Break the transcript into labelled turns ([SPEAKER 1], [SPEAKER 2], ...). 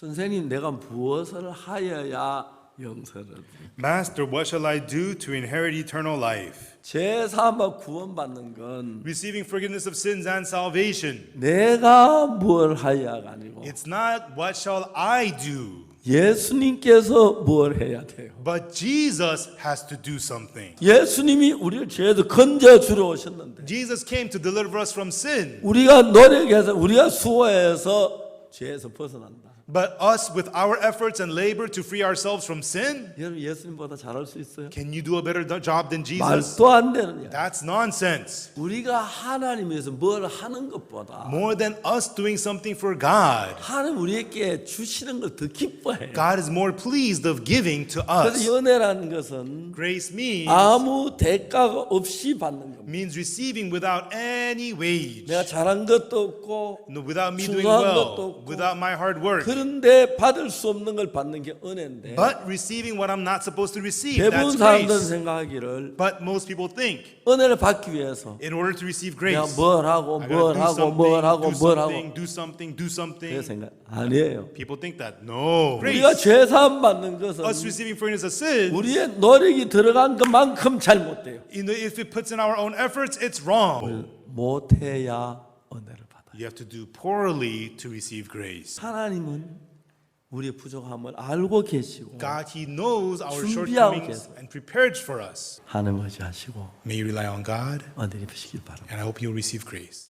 [SPEAKER 1] 선생님 내가 무엇을 하여야 영생을?
[SPEAKER 2] Master, what shall I do to inherit eternal life?
[SPEAKER 1] 죄사함과 구원받는 건
[SPEAKER 2] Receiving forgiveness of sins and salvation.
[SPEAKER 1] 내가 뭘 하여야가 아니고
[SPEAKER 2] It's not what shall I do,
[SPEAKER 1] 예수님께서 뭘 해야 돼요.
[SPEAKER 2] but Jesus has to do something.
[SPEAKER 1] 예수님이 우리를 죄에서 건져 주러 오셨는데
[SPEAKER 2] Jesus came to deliver us from sin,
[SPEAKER 1] 우리가 노력해서 우리가 수고해서 죄에서 벗어난다.
[SPEAKER 2] but us with our efforts and labor to free ourselves from sin,
[SPEAKER 1] 여러분 예수님보다 잘할 수 있어요?
[SPEAKER 2] can you do a better do- job than Jesus?
[SPEAKER 1] 말도 안 되는 야.
[SPEAKER 2] That's nonsense.
[SPEAKER 1] 우리가 하나님에서 뭘 하는 것보다
[SPEAKER 2] More than us doing something for God,
[SPEAKER 1] 하나님 우리에게 주시는 걸 더 기뻐해요.
[SPEAKER 2] God is more pleased of giving to
[SPEAKER 1] 그래서
[SPEAKER 2] us.
[SPEAKER 1] 연애라는 것은
[SPEAKER 2] Grace means
[SPEAKER 1] 아무 대가가 없이 받는 겁니다.
[SPEAKER 2] means receiving without any wage,
[SPEAKER 1] 내가 잘한 것도 없고
[SPEAKER 2] no, without me doing
[SPEAKER 1] 중요한
[SPEAKER 2] well,
[SPEAKER 1] 것도 없고.
[SPEAKER 2] without my hard work.
[SPEAKER 1] 그런데 받을 수 없는 걸 받는 게 은혜인데
[SPEAKER 2] But receiving what I'm not supposed to receive,
[SPEAKER 1] 대부분
[SPEAKER 2] that's
[SPEAKER 1] 사람들은
[SPEAKER 2] grace.
[SPEAKER 1] 생각하기를
[SPEAKER 2] But most people think,
[SPEAKER 1] 은혜를 받기 위해서
[SPEAKER 2] in order to receive
[SPEAKER 1] 내가
[SPEAKER 2] grace,
[SPEAKER 1] 뭘 하고
[SPEAKER 2] I
[SPEAKER 1] 뭘
[SPEAKER 2] gotta do
[SPEAKER 1] 하고
[SPEAKER 2] something,
[SPEAKER 1] 뭘 하고
[SPEAKER 2] do
[SPEAKER 1] 뭘 하고
[SPEAKER 2] something, do something, do
[SPEAKER 1] 그
[SPEAKER 2] something.
[SPEAKER 1] 생각 아니에요.
[SPEAKER 2] People think that. No.
[SPEAKER 1] 우리가
[SPEAKER 2] Grace,
[SPEAKER 1] 죄 사함 받는
[SPEAKER 2] us
[SPEAKER 1] 것은
[SPEAKER 2] receiving forgiveness of sin,
[SPEAKER 1] 우리의 노력이 들어간 것만큼 잘못돼요.
[SPEAKER 2] you know, if it puts in our own efforts, it's wrong.
[SPEAKER 1] 못해야 은혜를 받아요.
[SPEAKER 2] You have to do poorly to receive grace.
[SPEAKER 1] 하나님은 우리의 부족함을 알고 계시고
[SPEAKER 2] God, He knows our
[SPEAKER 1] 준비하고
[SPEAKER 2] shortcomings
[SPEAKER 1] 계세요.
[SPEAKER 2] and prepared for us.
[SPEAKER 1] 하나님 의지하시고
[SPEAKER 2] May you rely on God,
[SPEAKER 1] 은혜 입으시길 바랍니다.
[SPEAKER 2] and I hope you'll receive grace.